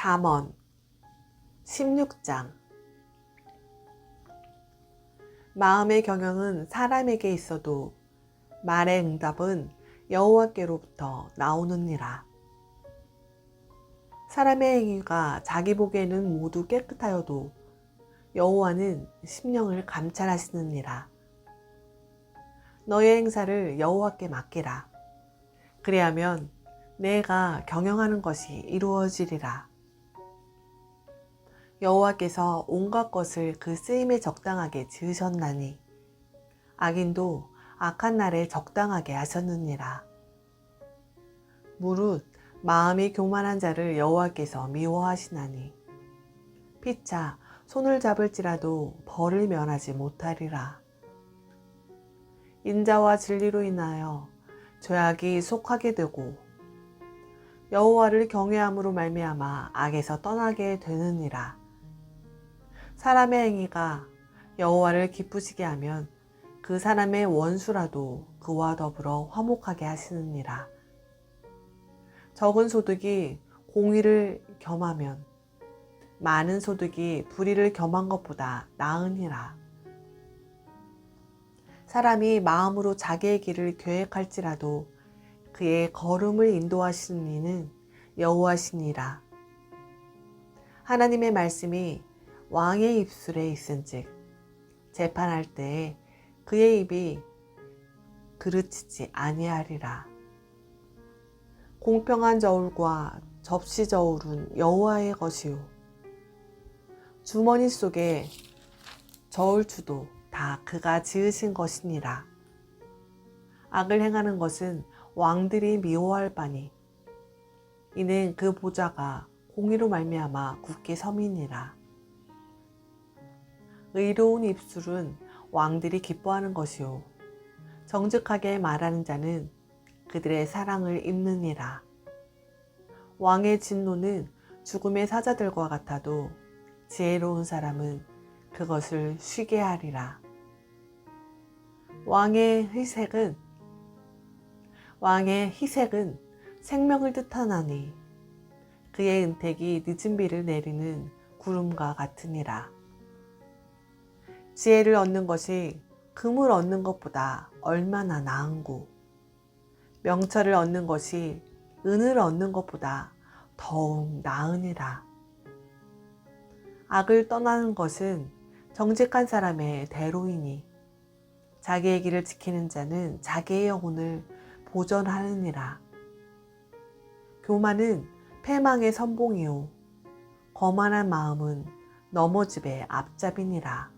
잠언 16장 마음의 경영은 사람에게 있어도 말의 응답은 여호와께로부터 나오느니라. 사람의 행위가 자기 보기에는 모두 깨끗하여도 여호와는 심령을 감찰하시느니라. 너의 행사를 여호와께 맡기라. 그리하면 내가 경영하는 것이 이루어지리라. 여호와께서 온갖 것을 그 쓰임에 적당하게 지으셨나니 악인도 악한 날에 적당하게 하셨느니라. 무릇 마음이 교만한 자를 여호와께서 미워하시나니 피차 손을 잡을지라도 벌을 면하지 못하리라. 인자와 진리로 인하여 죄악이 속하게 되고 여호와를 경외함으로 말미암아 악에서 떠나게 되느니라. 사람의 행위가 여호와를 기쁘시게 하면 그 사람의 원수라도 그와 더불어 화목하게 하시느니라. 적은 소득이 공의를 겸하면 많은 소득이 불의를 겸한 것보다 나으니라. 사람이 마음으로 자기의 길을 계획할지라도 그의 걸음을 인도하시는 이는 여호와시니라. 하나님의 말씀이 왕의 입술에 있은즉 재판할 때에 그의 입이 그르치지 아니하리라. 공평한 저울과 접시 저울은 여호와의 것이요 주머니 속에 저울추도 다 그가 지으신 것이니라. 악을 행하는 것은 왕들이 미워할 바니 이는 그 보좌가 공의로 말미암아 굳게 섬이니라. 의로운 입술은 왕들이 기뻐하는 것이요 정직하게 말하는 자는 그들의 사랑을 입느니라. 왕의 진노는 죽음의 사자들과 같아도 지혜로운 사람은 그것을 쉬게 하리라. 왕의 희색은 왕의 희색은 생명을 뜻하나니 그의 은택이 늦은 비를 내리는 구름과 같으니라. 지혜를 얻는 것이 금을 얻는 것보다 얼마나 나은고 명철을 얻는 것이 은을 얻는 것보다 더욱 나으니라. 악을 떠나는 것은 정직한 사람의 대로이니 자기의 길을 지키는 자는 자기의 영혼을 보전하느니라. 교만은 패망의 선봉이요 거만한 마음은 넘어집의 앞잡이니라.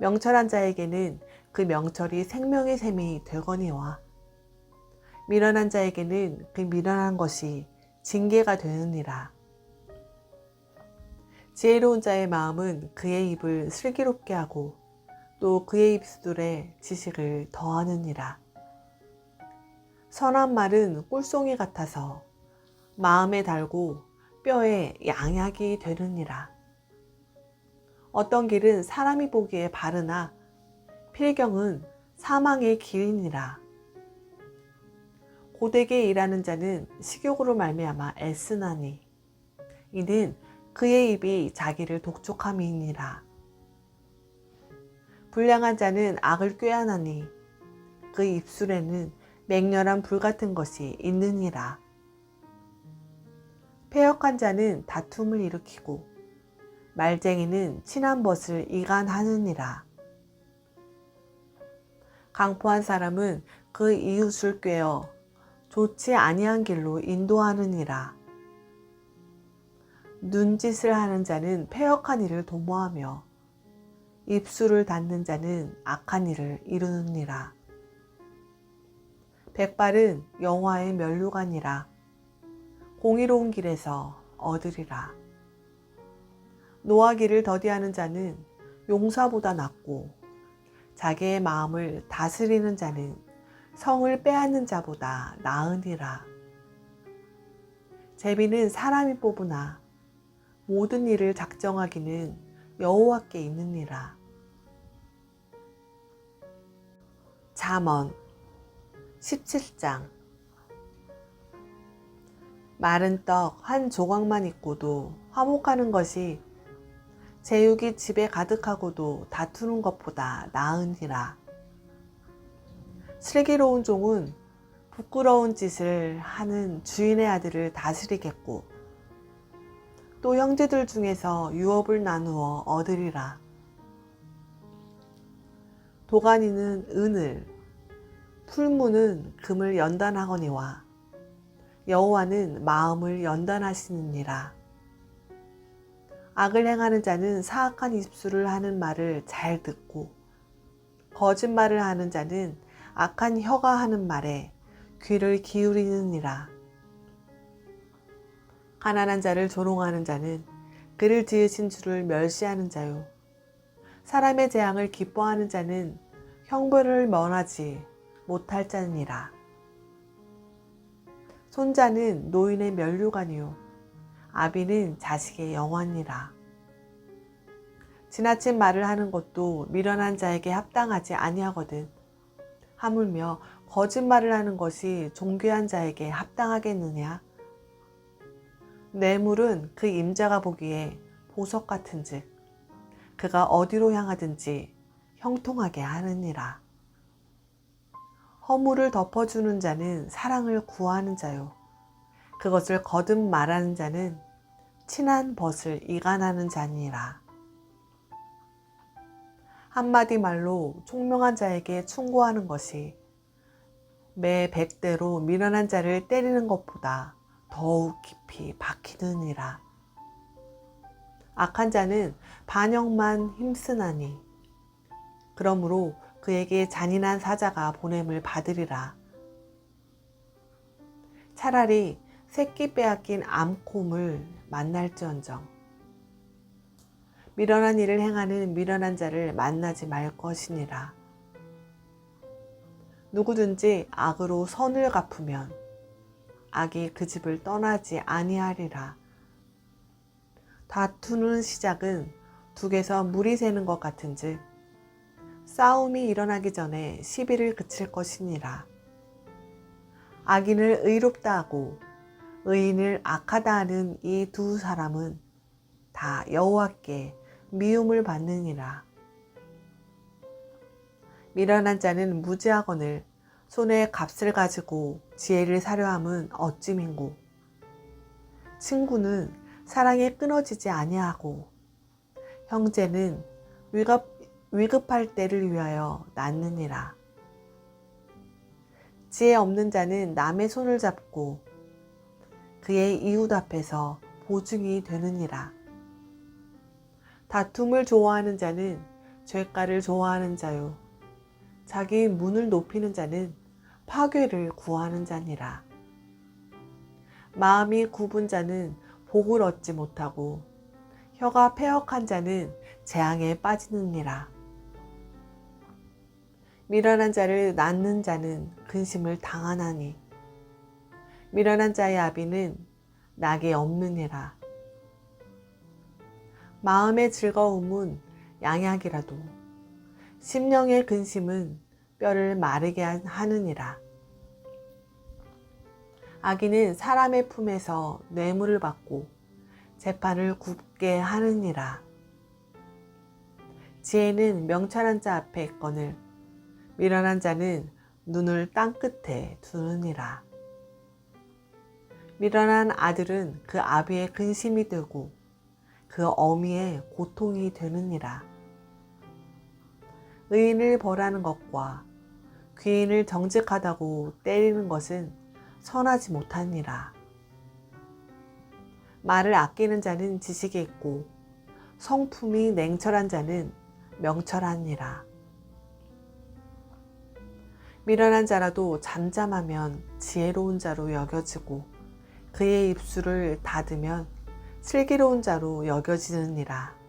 명철한 자에게는 그 명철이 생명의 셈이 되거니와 미련한 자에게는 그 미련한 것이 징계가 되느니라. 지혜로운 자의 마음은 그의 입을 슬기롭게 하고 또 그의 입술에 지식을 더하느니라. 선한 말은 꿀송이 같아서 마음에 달고 뼈에 양약이 되느니라. 어떤 길은 사람이 보기에 바르나 필경은 사망의 길이니라. 고되게 일하는 자는 식욕으로 말미암아 애쓰나니 이는 그의 입이 자기를 독촉함이니라. 불량한 자는 악을 꾀하나니 그 입술에는 맹렬한 불 같은 것이 있느니라. 폐역한 자는 다툼을 일으키고 말쟁이는 친한 벗을 이간하느니라. 강포한 사람은 그 이웃을 꿰어 좋지 아니한 길로 인도하느니라. 눈짓을 하는 자는 폐역한 일을 도모하며 입술을 닫는 자는 악한 일을 이루느니라. 백발은 영화의 면류관이라 공의로운 길에서 얻으리라. 노하기를 더디하는 자는 용사보다 낫고 자기의 마음을 다스리는 자는 성을 빼앗는 자보다 나으니라. 제비는 사람이 뽑으나 모든 일을 작정하기는 여호와께 있느니라. 잠언 17장 마른 떡 한 조각만 있고도 화목하는 것이 제육이 집에 가득하고도 다투는 것보다 나으니라. 슬기로운 종은 부끄러운 짓을 하는 주인의 아들을 다스리겠고 또 형제들 중에서 유업을 나누어 얻으리라. 도가니는 은을, 풀무는 금을 연단하거니와 여호와는 마음을 연단하시느니라. 악을 행하는 자는 사악한 입술을 하는 말을 잘 듣고 거짓말을 하는 자는 악한 혀가 하는 말에 귀를 기울이느니라. 가난한 자를 조롱하는 자는 그를 지으신 주를 멸시하는 자요. 사람의 재앙을 기뻐하는 자는 형벌을 면하지 못할 자니라. 손자는 노인의 면류관이요. 아비는 자식의 영원이라. 지나친 말을 하는 것도 미련한 자에게 합당하지 아니하거든. 하물며 거짓말을 하는 것이 존귀한 자에게 합당하겠느냐? 뇌물은 그 임자가 보기에 보석 같은즉 그가 어디로 향하든지 형통하게 하느니라. 허물을 덮어주는 자는 사랑을 구하는 자요. 그것을 거듭 말하는 자는 친한 벗을 이간하는 자니라. 한마디 말로 총명한 자에게 충고하는 것이 매 백대로 미련한 자를 때리는 것보다 더욱 깊이 박히느니라. 악한 자는 반역만 힘쓰나니 그러므로 그에게 잔인한 사자가 보냄을 받으리라. 차라리 새끼 빼앗긴 암콤을 만날지언정 미련한 일을 행하는 미련한 자를 만나지 말 것이니라. 누구든지 악으로 선을 갚으면 악이 그 집을 떠나지 아니하리라. 다투는 시작은 둑에서 물이 새는 것 같은즉 싸움이 일어나기 전에 시비를 그칠 것이니라. 악인을 의롭다 하고 의인을 악하다 하는 이 두 사람은 다 여호와께 미움을 받느니라. 미련한 자는 무지하거늘 손에 값을 가지고 지혜를 사려 함은 어찌 민고 친구는 사랑에 끊어지지 아니하고 형제는 위급, 위급할 때를 위하여 낳느니라. 지혜 없는 자는 남의 손을 잡고 그의 이웃 앞에서 보증이 되느니라. 다툼을 좋아하는 자는 죄가를 좋아하는 자요. 자기 문을 높이는 자는 파괴를 구하는 자니라. 마음이 굽은 자는 복을 얻지 못하고 혀가 패역한 자는 재앙에 빠지느니라. 미련한 자를 낳는 자는 근심을 당하나니 미련한 자의 아비는 낙이 없느니라. 마음의 즐거움은 양약이라도 심령의 근심은 뼈를 마르게 하느니라. 아기는 사람의 품에서 뇌물을 받고 재판을 굽게 하느니라. 지혜는 명철한 자 앞에 있거늘 미련한 자는 눈을 땅 끝에 두느니라. 미련한 아들은 그 아비의 근심이 되고 그 어미의 고통이 되느니라. 의인을 벌하는 것과 귀인을 정직하다고 때리는 것은 선하지 못하니라. 말을 아끼는 자는 지식이 있고 성품이 냉철한 자는 명철하니라. 미련한 자라도 잠잠하면 지혜로운 자로 여겨지고 그의 입술을 닫으면 슬기로운 자로 여겨지느니라.